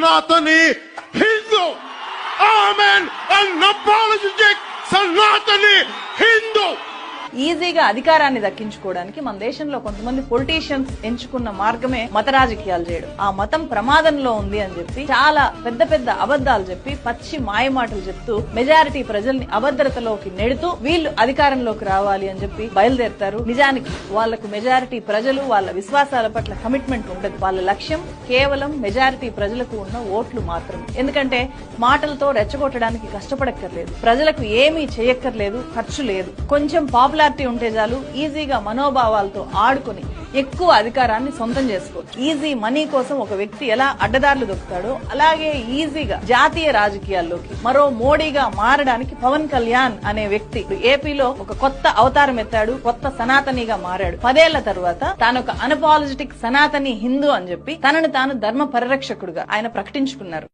Sanatani Hindu I'm an unapologetic సనాతని హిందూ ఈజీగా అధికారాన్ని దక్కించుకోవడానికి మన దేశంలో కొంతమంది పొలిటీషియన్స్ ఎంచుకున్న మార్గమే మత రాజకీయాలు చేయడం. ఆ మతం ప్రమాదంలో ఉంది అని చెప్పి చాలా పెద్ద పెద్ద అబద్ధాలు చెప్పి పచ్చి మాయమాటలు చెప్తూ మెజారిటీ ప్రజల్ని అభద్రతలోకి నెడుతూ వీళ్ళు అధికారంలోకి రావాలి అని చెప్పి బయలుదేరుతారు. నిజానికి వాళ్ళకు మెజారిటీ ప్రజలు వాళ్ళ విశ్వాసాల పట్ల కమిట్మెంట్ ఉండదు. వాళ్ళ లక్ష్యం కేవలం మెజారిటీ ప్రజలకు ఉన్న ఓట్లు మాత్రమే. ఎందుకంటే మాటలతో రెచ్చగొట్టడానికి కష్టపడక్కర్లేదు. ప్రజలకు ఏమీ చేయక్కర్లేదు ఖర్చు లేదు. కొంచెం పాపులర్ పాపులారిటీ ఉంటే చాలు ఈజీగా మనోభావాలతో ఆడుకుని ఎక్కువ అధికారాన్ని సొంతం చేసుకోవచ్చు ఈజీ మనీ కోసం ఒక వ్యక్తి ఎలా అడ్డదారులు దొక్కుతాడో అలాగే ఈజీగా జాతీయ రాజకీయాల్లోకి మరో మోడీగా మారడానికి పవన్ కళ్యాణ్ అనే వ్యక్తి ఏపీలో ఒక కొత్త అవతారం ఎత్తాడు కొత్త సనాతనిగా మారాడు. పదేళ్ళ తర్వాత తాను ఒక అనపాలజెటిక్ సనాతని హిందూ అని చెప్పి తనను తాను ధర్మ పరిరక్షకుడుగా ఆయన ప్రకటించుకున్నారు.